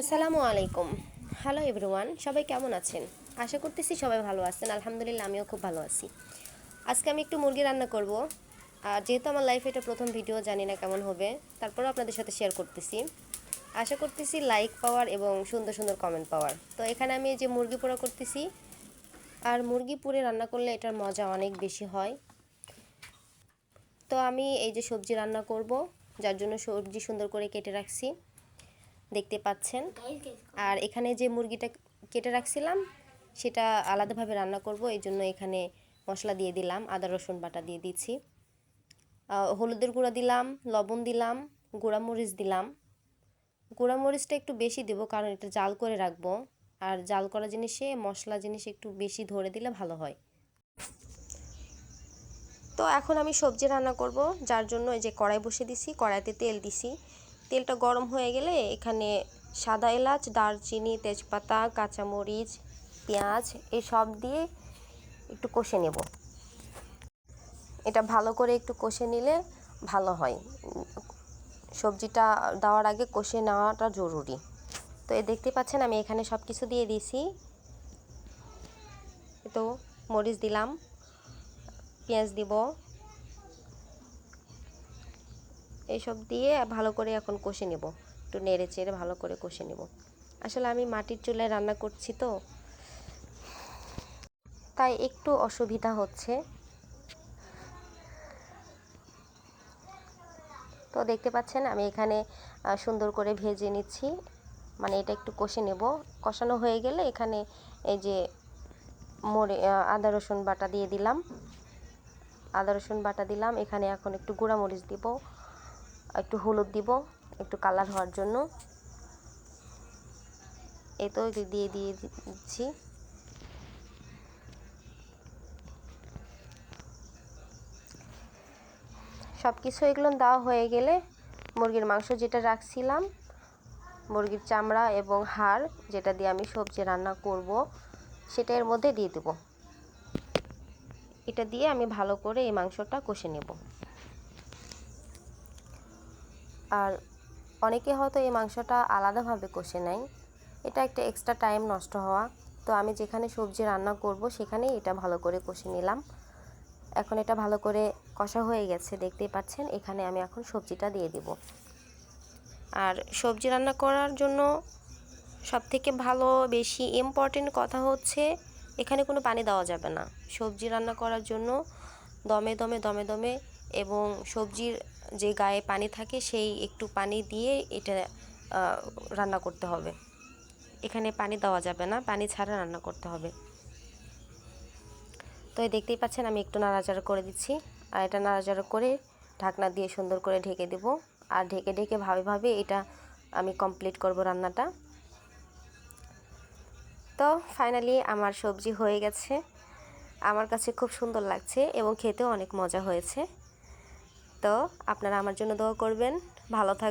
আসসালামু আলাইকুম। Hello everyone সবাই কেমন আছেন? আশা করতেছি সবাই ভালো আছেন। আলহামদুলিল্লাহ, আমিও খুব ভালো আছি। আজকে আমি একটু মুরগি রান্না করব। আর যেহেতু আমার লাইফে এটা প্রথম ভিডিও জানি না কেমন হবে। তারপরেও আপনাদের সাথে শেয়ার করতেছি। আশা করতেছি লাইক পাওয়ার এবং সুন্দর সুন্দর কমেন্ট পাওয়ার। তো এখানে আমি যে মুরগি পোড়া করতেছি। আর মুরগি পুড়ে রান্না করলে এটার মজা অনেক বেশি হয়। তো আমি এই যে সবজি রান্না করব, যার জন্য সবজি সুন্দর করে কেটে রাখছি। দেখতে পাচ্ছেন। আর এখানে যে মুরগিটা কেটে রাখছিলাম সেটা আলাদাভাবে রান্না করব এই জন্য এখানে মশলা দিয়ে দিলাম আদা রসুন বাটা দিয়ে দিচ্ছি। হলুদের গুঁড়া দিলাম লবণ দিলাম গুঁড়ামরিচ দিলাম। গুঁড়ামরিচটা একটু বেশি দেব কারণ এটা জাল করে রাখব। আর জাল করা জিনিসে মশলা জিনিস একটু বেশি ধরে দিলে ভালো হয়। তো এখন আমি সবজি রান্না করব যার জন্য এই যে কড়াই বসে দিছি কড়াইতে তেল দিছি। তেলটা গরম হয়ে গেলে এখানে সাদা এলাচ, দারচিনি, তেজপাতা, কাঁচামরিচ, পেঁয়াজ এই সব দিয়ে একটু কষে নেব। এটা ভালো করে একটু কষে নিলে ভালো হয়। সবজিটা দেওয়ার আগে কষে নেওয়াটা জরুরি। তো এই দেখতে পাচ্ছেন আমি এখানে সব কিছু দিয়ে দিয়েছি। তো মরিচ দিলাম, পেঁয়াজ দিব এইসব দিয়ে ভালো করে এখন কষে নেব। একটু নেড়ে চেড়ে ভালো করে কষে নেব। আসলে আমি মাটির চুলায় রান্না করছি তো। তাই একটু অসুবিধা হচ্ছে। তো দেখতে পাচ্ছেন, আমি এখানে সুন্দর করে ভেজে নিচ্ছি। মানে এটা একটু কষে নেব। কষানো হয়ে গেলে এখানে এই যে মরে আদা, রসুন বাটা দিয়ে দিলাম। আদা, রসুন বাটা দিলাম। এখানে এখন একটু গুঁড়ামরিচ দিব। একটু হলুদ দিব, একটু কালার হওয়ার জন্য। যে দিয়ে দিয়ে দিচ্ছি সব কিছু এগুলো দেওয়া হয়ে গেলে মুরগির মাংস যেটা রাখছিলাম, মুরগির চামড়া এবং হাড় যেটা দিয়ে আমি সবজি রান্না করব, সেটা এর মধ্যে দিয়ে দেব। এটা দিয়ে আমি ভালো করে এই মাংসটা কষে নেব। আর অনেকে হয়তো এই মাংসটা আলাদাভাবে কষে নেয়। এটা একটা এক্সট্রা টাইম নষ্ট হওয়া। তো আমি যেখানে সবজি রান্না করব, সেখানেই এটা ভালো করে কষে নিলাম। এখন এটা ভালো করে কষা হয়ে গেছে, দেখতেই পাচ্ছেন। এখানে আমি এখন সবজিটা দিয়ে দিব। আর সবজি রান্না করার জন্য সবথেকে ভালো, বেশি ইম্পর্টেন্ট কথা হচ্ছে, এখানে কোনো পানি দেওয়া যাবে না। সবজি রান্না করার জন্য দমে দমে দমে দমে এবং সবজির যে গায়ে পানি থাকে সেই একটু পানি দিয়ে এটা রান্না করতে হবে। এখানে পানি দেওয়া যাবে না, পানি ছাড়া রান্না করতে হবে। তো দেখতেই পাচ্ছেন আমি একটু নাড়াচাড়া করে দিচ্ছি। আর এটা নাড়াচাড়া করে ঢাকনা দিয়ে সুন্দর করে ঢেকে দেব। আর ঢেকে ঢেকে ভাবে ভাবে এটা আমি কমপ্লিট করব রান্নাটা। তো ফাইনালি আমার সবজি হয়ে গেছে। আমার কাছে খুব সুন্দর লাগছে এবং খেতেও অনেক মজা হয়েছে। তো আপনারা আমার জন্য দোয়া করবেন। ভালো থাক